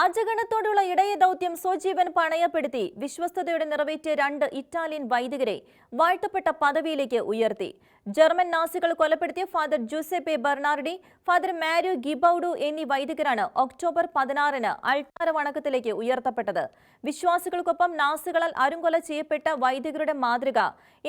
അജഗണത്തോടുള്ള ഇടയ ദൗത്യം സ്വജീവൻ പണയപ്പെടുത്തി വിശ്വസ്തയോടെ നിറവേറ്റിയ രണ്ട് ഇറ്റാലിയൻ വൈദികരെ വാഴ്ത്തപ്പെട്ട പദവിയിലേക്ക് ഉയർത്തി. ജർമ്മൻ നാസികൾ കൊലപ്പെടുത്തിയ father Giuseppe Bernardi father Mario Ghibaudo എന്നീ വൈദികരാണ് ഒക്ടോബർ പതിനാറിന് അൾത്താര വണക്കത്തിലേക്ക് ഉയർത്തപ്പെട്ടത്. വിശ്വാസികൾക്കൊപ്പം നാസികളാൽ അരുംകൊല ചെയ്യപ്പെട്ട വൈദികരുടെ മാതൃക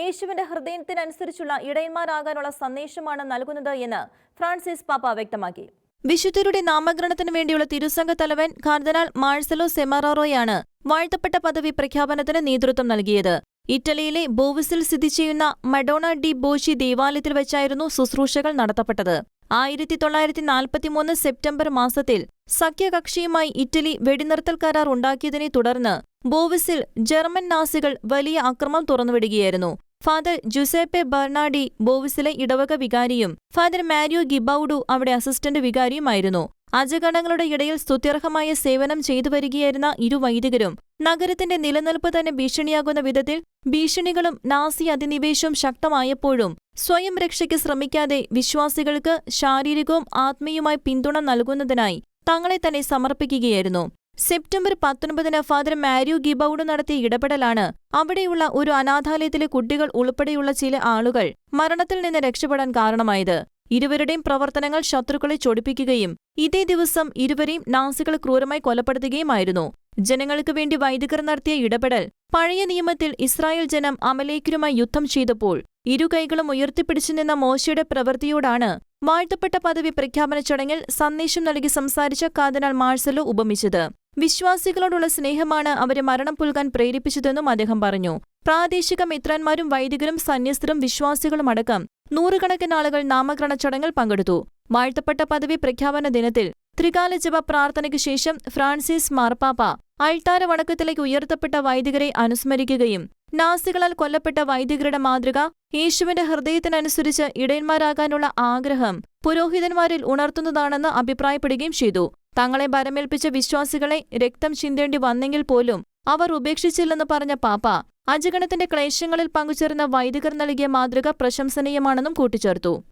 യേശുവിന്റെ ഹൃദയത്തിനനുസരിച്ചുള്ള ഇടയന്മാരാകാനുള്ള സന്ദേശമാണ് നൽകുന്നത് എന്ന് ഫ്രാൻസിസ് പാപ്പ വ്യക്തമാക്കി. വിശുദ്ധരുടെ നാമകരണത്തിനു വേണ്ടിയുള്ള തിരുസംഘ തലവൻ കാർദനാൽ മാഴ്സലോ സെമാറോയാണ് വാഴ്ത്തപ്പെട്ട പദവി പ്രഖ്യാപനത്തിന് നേതൃത്വം നൽകിയത്. ഇറ്റലിയിലെ ബോവിസിൽ സ്ഥിതി ചെയ്യുന്ന മഡോണ ഡി ബോഷി ദേവാലയത്തിൽ വെച്ചായിരുന്നു ശുശ്രൂഷകൾ നടത്തപ്പെട്ടത്. ആയിരത്തി തൊള്ളായിരത്തി നാൽപ്പത്തിമൂന്ന് സെപ്റ്റംബർ മാസത്തിൽ സഖ്യകക്ഷിയുമായി ഇറ്റലി വെടിനിർത്തൽ കരാർ ഉണ്ടാക്കിയതിനെ തുടർന്ന് ബോവിസിൽ ജർമ്മൻ നാസികൾ വലിയ അക്രമം തുറന്നുവിടുകയായിരുന്നു. ഫാദർ ജുസേപ്പെ ബെർണാഡി ബോവിസിലെ ഇടവക വികാരിയും ഫാദർ മാരിയോ ഗിബൌഡു അവിടെ അസിസ്റ്റന്റ് വികാരിയുമായിരുന്നു. അജഗണങ്ങളുടെ ഇടയിൽ സ്തുത്യർഹമായ സേവനം ചെയ്തു വരികയായിരുന്ന ഇരു വൈദികരും നഗരത്തിന്റെ നിലനിൽപ്പ് തന്നെ ഭീഷണിയാകുന്ന വിധത്തിൽ ഭീഷണികളും നാസി അധിനിവേശവും ശക്തമായപ്പോഴും സ്വയം രക്ഷയ്ക്ക് ശ്രമിക്കാതെ വിശ്വാസികൾക്ക് ശാരീരികവും ആത്മീയവുമായി പിന്തുണ നൽകുന്നതിനായി തങ്ങളെ തന്നെ സമർപ്പിക്കുകയായിരുന്നു. സെപ്റ്റംബർ പത്തൊൻപതിന് ഫാദർ മാര്യു ഗിബൌഡ് നടത്തിയ ഇടപെടലാണ് അവിടെയുള്ള ഒരു അനാഥാലയത്തിലെ കുട്ടികൾ ഉൾപ്പെടെയുള്ള ചില ആളുകൾ മരണത്തിൽ നിന്ന് രക്ഷപ്പെടാൻ കാരണമായത്. ഇരുവരുടെയും പ്രവർത്തനങ്ങൾ ശത്രുക്കളെ ചൊടിപ്പിക്കുകയും ഇതേ ദിവസം ഇരുവരെയും നാസികൾ ക്രൂരമായി കൊലപ്പെടുത്തുകയുമായിരുന്നു. ജനങ്ങൾക്ക് വേണ്ടി വൈദികർ നടത്തിയ ഇടപെടൽ പഴയ നിയമത്തിൽ ഇസ്രായേൽ ജനം അമലേക്കരുമായി യുദ്ധം ചെയ്തപ്പോൾ ഇരു കൈകളും ഉയർത്തിപ്പിടിച്ചു നിന്ന മോശയുടെ പ്രവൃത്തിയോടാണ് വാഴ്ത്തപ്പെട്ട പദവി പ്രഖ്യാപന ചടങ്ങിൽ സന്ദേശം നൽകി സംസാരിച്ച കാതനാൽ മാഴ്സലോ ഉപമിച്ചത്. വിശ്വാസികളോടുള്ള സ്നേഹമാണ് അവരെ മരണം പുൽകാൻ പ്രേരിപ്പിച്ചതെന്നും അദ്ദേഹം പറഞ്ഞു. പ്രാദേശിക മിത്രന്മാരും വൈദികരും സന്യസ്തരും വിശ്വാസികളും അടക്കം നൂറുകണക്കിന് ആളുകൾ നാമകരണ ചടങ്ങിൽ പങ്കെടുത്തു. വാഴ്ത്തപ്പെട്ട പദവി പ്രഖ്യാപന ദിനത്തിൽ ത്രികാല ജപ പ്രാർത്ഥനയ്ക്ക് ശേഷം ഫ്രാൻസിസ് മാർപ്പാപ്പ അൾത്താര വണക്കത്തിലേക്ക് ഉയർത്തപ്പെട്ട വൈദികരെ അനുസ്മരിക്കുകയും നാസികളാൽ കൊല്ലപ്പെട്ട വൈദികരുടെ മാതൃക യേശുവിന്റെ ഹൃദയത്തിനനുസരിച്ച് ഇടയന്മാരാകാനുള്ള ആഗ്രഹം പുരോഹിതന്മാരിൽ ഉണർത്തുന്നതാണെന്ന് അഭിപ്രായപ്പെടുകയും ചെയ്തു. തങ്ങളെ ഭരമേൽപ്പിച്ച വിശ്വാസികളെ രക്തം ചിന്തേണ്ടി വന്നെങ്കിൽ പോലും അവർ ഉപേക്ഷിച്ചില്ലെന്ന് പറഞ്ഞ പാപ്പ അജഗണത്തിന്റെ ക്ലേശങ്ങളിൽ പങ്കുചേർന്ന വൈദികർ നൽകിയ മാതൃക പ്രശംസനീയമാണെന്നും കൂട്ടിച്ചേർത്തു.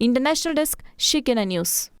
International desk Shekinah news.